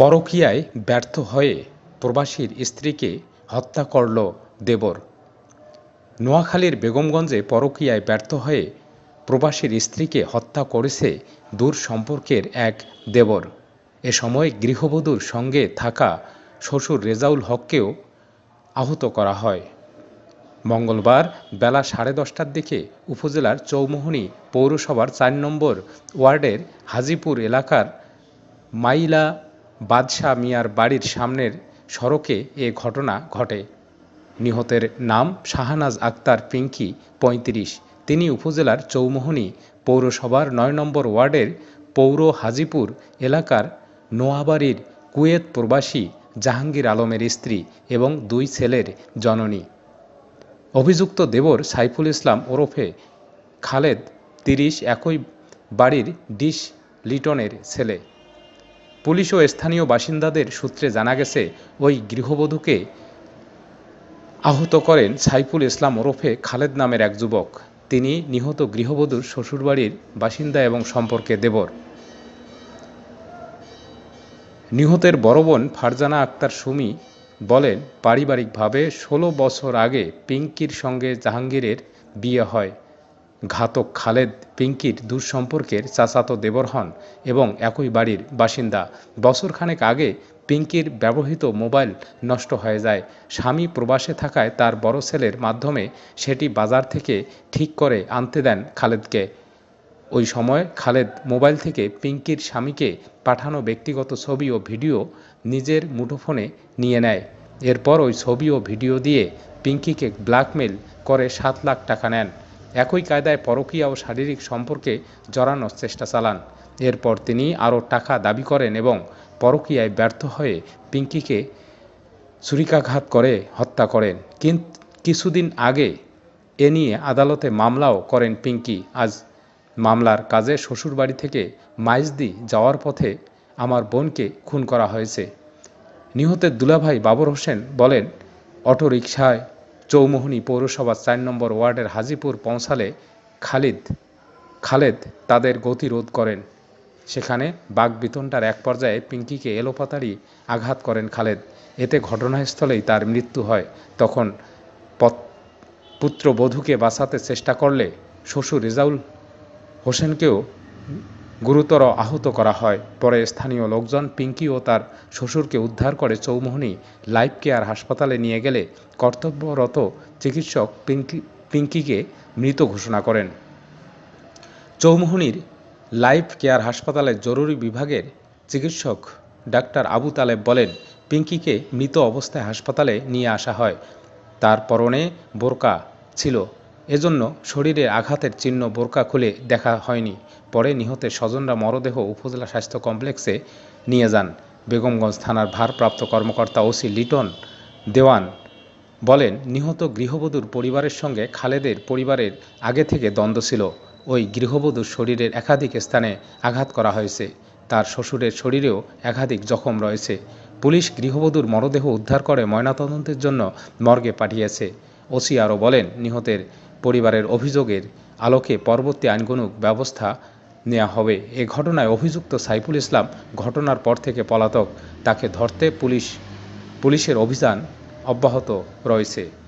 পরকীয়ায় ব্যর্থ হয়ে প্রবাসীর স্ত্রীকে হত্যা করল দেবর। নোয়াখালীর বেগমগঞ্জে পরকীয়ায় ব্যর্থ হয়ে প্রবাসীর স্ত্রীকে হত্যা করেছে দূর সম্পর্কের এক দেবর। এ সময় গৃহবধূর সঙ্গে থাকা শ্বশুর রেজাউল হককেও আহত করা হয়। মঙ্গলবার বেলা সাড়ে দশটার দিকে উপজেলার চৌমোহনী পৌরসভার চার নম্বর ওয়ার্ডের হাজিপুর এলাকার মাইলা বাদশা মিয়ার বাড়ির সামনের সড়কে এ ঘটনা ঘটে। নিহতের নাম শাহানাজ আক্তার পিঙ্কি, পঁয়ত্রিশ। তিনি উপজেলার চৌমোহনী পৌরসভার নয় নম্বর ওয়ার্ডের পৌর হাজিপুর এলাকার নোয়াবাড়ির কুয়েত প্রবাসী জাহাঙ্গীর আলমের স্ত্রী এবং দুই ছেলের জননী। অভিযুক্ত দেবর সাইফুল ইসলাম ওরফে খালেদ, তিরিশ, একই বাড়ির ডিশ লিটনের ছেলে। পুলিশ ও স্থানীয় বাসিন্দাদের সূত্রে জানা গেছে, ওই গৃহবধূকে আহত করেন সাইফুল ইসলাম ওরফে খালেদ নামের এক যুবক। তিনি নিহত গৃহবধূর শ্বশুরবাড়ির বাসিন্দা এবং সম্পর্কে দেবর। নিহতের বড় বোন ফারজানা আক্তার সুমি বলেন, পারিবারিকভাবে ষোলো বছর আগে পিঙ্কির সঙ্গে জাহাঙ্গীরের বিয়ে হয়। ঘাতক খালেদ পিঙ্কির দূর সম্পর্কের চাচাতো দেবর হন এবং একই বাড়ির বাসিন্দা। বছরখানেক আগে পিঙ্কির ব্যবহৃত মোবাইল নষ্ট হয়ে যায়। স্বামী প্রবাসে থাকায় তার বড় ছেলের মাধ্যমে সেটি বাজার থেকে ঠিক করে আনতে দেন খালেদকে। ওই সময় খালেদ মোবাইল থেকে পিঙ্কির স্বামীকে পাঠানো ব্যক্তিগত ছবি ও ভিডিও নিজের মুঠোফোনে নিয়ে নেয়। এরপর ওই ছবি ও ভিডিও দিয়ে পিঙ্কিকে ব্ল্যাকমেল করে সাত লাখ টাকা নেন। একই কায়দায় পরকীয়া ও শারীরিক সম্পর্কে জড়ানোর চেষ্টা চালান। এরপর তিনি আরও টাকা দাবি করেন এবং পরকীয়ায় ব্যর্থ হয়ে পিঙ্কিকে ছুরিকাঘাত করে হত্যা করেন। কিন্তু কিছুদিন আগে এ নিয়ে আদালতে মামলাও করেন পিঙ্কি। আজ মামলার কাজে শ্বশুরবাড়ি থেকে মাইজদি যাওয়ার পথে আমার বোনকে খুন করা হয়েছে। নিহতের দুলাভাই বাবর হোসেন বলেন, অটোরিকশায় চৌমোহনী পৌরসভার চার নম্বর ওয়ার্ডের হাজিপুর পৌঁছালে খালিদ, খালেদ তাদের গতিরোধ করেন। সেখানে বাঘবিতণ্ডার এক পর্যায়ে পিঙ্কিকে এলোপাতাড়ি আঘাত করেন খালেদ। এতে ঘটনাস্থলেই তার মৃত্যু হয়। তখন পত- পুত্রবধূকে বাঁচাতে চেষ্টা করলে শ্বশুর রেজাউল হোসেনকেও গুরুতর আহত করা হয়। পরে স্থানীয় লোকজন পিঙ্কি ও তার শ্বশুরকে উদ্ধার করে চৌমোহনী লাইফ কেয়ার হাসপাতালে নিয়ে গেলে কর্তব্যরত চিকিৎসক পিঙ্কি, পিঙ্কিকে মৃত ঘোষণা করেন। চৌমোহনীর লাইফ কেয়ার হাসপাতালের জরুরি বিভাগের চিকিৎসক ডাক্তার আবু তালেব বলেন, পিঙ্কিকে মৃত অবস্থায় হাসপাতালে নিয়ে আসা হয়। তার পরনে বোরকা ছিল। এজন্য শরীরে আঘাতের চিহ্ন বোরকা খুলে দেখা হয়নি। পরে নিহতের স্বজনরা মরদেহ উপজেলা স্বাস্থ্য কমপ্লেক্সে নিয়ে যান। বেগমগঞ্জ থানার ভারপ্রাপ্ত কর্মকর্তা ওসি লিটন দেওয়ান বলেন, নিহত গৃহবধূর পরিবারের সঙ্গে খালেদের পরিবারের আগে থেকে দ্বন্দ্ব ছিল। ওই গৃহবধূর শরীরের একাধিক স্থানে আঘাত করা হয়েছে। তার শ্বশুরের শরীরেও একাধিক জখম রয়েছে। পুলিশ গৃহবধূর মরদেহ উদ্ধার করে ময়নাতদন্তের জন্য মর্গে পাঠিয়েছে। ওসি আরও বলেন, নিহতের পরিবারের অভিযোগের আলোকে পরবর্তী আইনগণুক ব্যবস্থা নেওয়া হবে। এ ঘটনায় অভিযুক্ত সাইফুল ইসলাম ঘটনার পর থেকে পলাতক। তাকে ধরতে পুলিশ, পুলিশের অভিযান অব্যাহত রয়েছে।